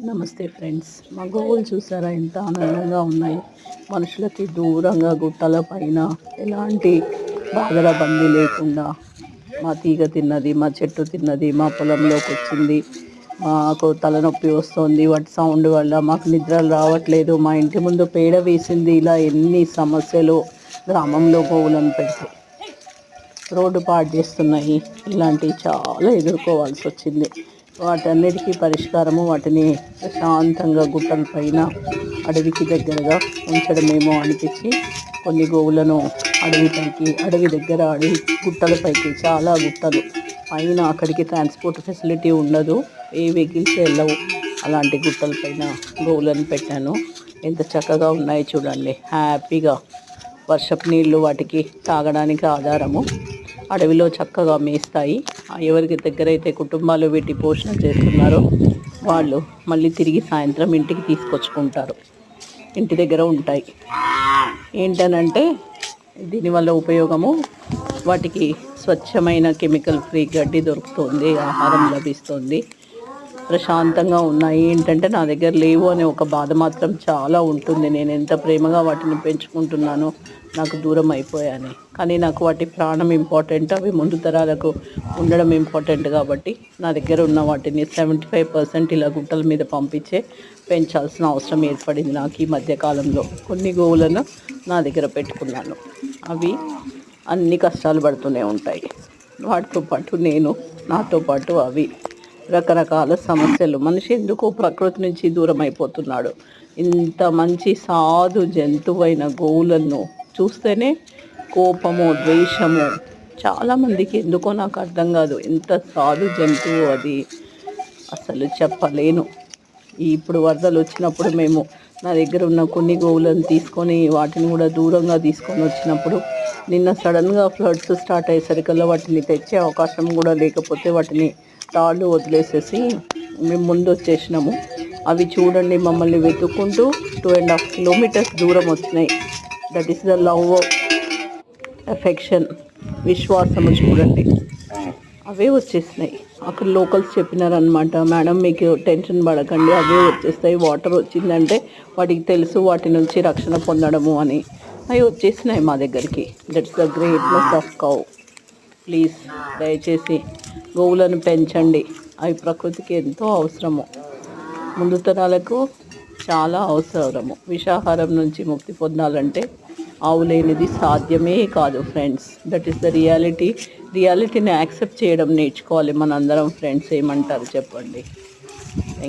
నమస్తే ఫ్రెండ్స్. మా గోవులు చూసారా? ఎంత ఆనందంగా ఉన్నాయి. మనుషులకి దూరంగా గుట్టల పైన ఎలాంటి బాధల బందీ లేకుండా మా తీగ తిన్నది మా చెట్టు తిన్నది మా పొలంలోకి వచ్చింది. మాకు తలనొప్పి వస్తుంది. వాటి సౌండ్ వల్ల మాకు నిద్రలు రావట్లేదు. మా ఇంటి ముందు పేడ వేసింది. ఇలా ఎన్ని సమస్యలు గ్రామంలో గోవులను పెట్టి రోడ్డు పాడు చేస్తున్నాయి. ఇలాంటివి చాలా ఎదుర్కోవాల్సి వచ్చింది. వాటన్నిటికీ పరిష్కారము వాటిని ప్రశాంతంగా గుట్టల పైన అడవికి దగ్గరగా ఉంచడమేమో అనిపించి కొన్ని గోవులను అడవిపైకి అడవి దగ్గర అడవి గుట్టలపైకి చాలా గుట్టలు. పైన అక్కడికి ట్రాన్స్పోర్ట్ ఫెసిలిటీ ఉండదు ఏ వెహికల్స్ వెళ్ళవు. అలాంటి గుట్టల పైన గోవులను పెట్టాను. ఎంత చక్కగా ఉన్నాయి చూడండి. హ్యాపీగా వర్షపు నీళ్ళు వాటికి తాగడానికి ఆధారము. అడవిలో చక్కగా మేస్తాయి. ఎవరికి దగ్గర అయితే కుటుంబాలు వీటి పోషణ చేస్తున్నారో వాళ్ళు మళ్ళీ తిరిగి సాయంత్రం ఇంటికి తీసుకొచ్చుకుంటారు. ఇంటి దగ్గర ఉంటాయి. ఏంటనంటే దీనివల్ల ఉపయోగము వాటికి స్వచ్ఛమైన కెమికల్ ఫ్రీ గడ్డి దొరుకుతుంది ఆహారం లభిస్తుంది. ప్రశాంతంగా ఉన్నాయి. ఏంటంటే నా దగ్గర లేవు అనే ఒక బాధ మాత్రం చాలా ఉంటుంది. నేను ఎంత ప్రేమగా వాటిని పెంచుకుంటున్నానో నాకు దూరం అయిపోయాను. కానీ నాకు వాటి ప్రాణం ఇంపార్టెంట్ అవి ముందు తరాలకు ఉండడం ఇంపార్టెంట్ కాబట్టి నా దగ్గర ఉన్న వాటిని సెవెంటీ ఫైవ్ పర్సెంట్ ఇలా గుట్టల మీద పంపించే పెంచాల్సిన అవసరం ఏర్పడింది నాకు ఈ మధ్యకాలంలో కొన్ని గోవులను నా దగ్గర పెట్టుకున్నాను. అవి అన్ని కష్టాలు పడుతూనే ఉంటాయి. వాటితో పాటు నేను నాతో పాటు అవి రకరకాల సమస్యలు. మనిషి ఎందుకో ప్రకృతి నుంచి దూరం అయిపోతున్నాడు ఇంత మంచి సాధు జంతువైన గోవులను చూస్తేనే కోపము ద్వేషము చాలామందికి ఎందుకో నాకు అర్థం కాదు. ఎంత సాధు జంతువు అది? అసలు చెప్పలేను. ఇప్పుడు వరదలు వచ్చినప్పుడు మేము నా దగ్గర ఉన్న కొన్ని గోవులను తీసుకొని వాటిని కూడా దూరంగా తీసుకొని వచ్చినప్పుడు నిన్న సడన్గా ఫ్లడ్స్ స్టార్ట్ అయ్యేసరికల్లా వాటిని తెచ్చే అవకాశం కూడా లేకపోతే వాటిని స్టాళ్ళు వదిలేసేసి మేము ముందు వచ్చేసినాము అవి చూడండి మమ్మల్ని వెతుక్కుంటూ టూ అండ్ హాఫ్ కిలోమీటర్స్ దూరం వచ్చినాయి that is the love affection విశ్వాసము చూడండి. అవే వచ్చేసినాయి. అక్కడ లోకల్స్ చెప్పినారనమాట మేడం మీకు టెన్షన్ పడకండి అవే వచ్చేస్తాయి. వాటర్ వచ్చిందంటే వాటికి తెలుసు వాటి నుంచి రక్షణ పొందడము అని. అవి వచ్చేసినాయి మా దగ్గరికి. That's the greatness of cow please దయచేసి గోవులను పెంచండి. అవి ప్రకృతికి ఎంతో అవసరము. ముందు తరాలకు చాలా అవసరము. విషాహారం నుంచి ముక్తి పొందాలంటే ఆవు లేనిది సాధ్యమే కాదు friends. That is the reality రియాలిటీని accept చేయడం నేర్చుకోవాలి మనందరం ఫ్రెండ్స్. ఏమంటారు చెప్పండి?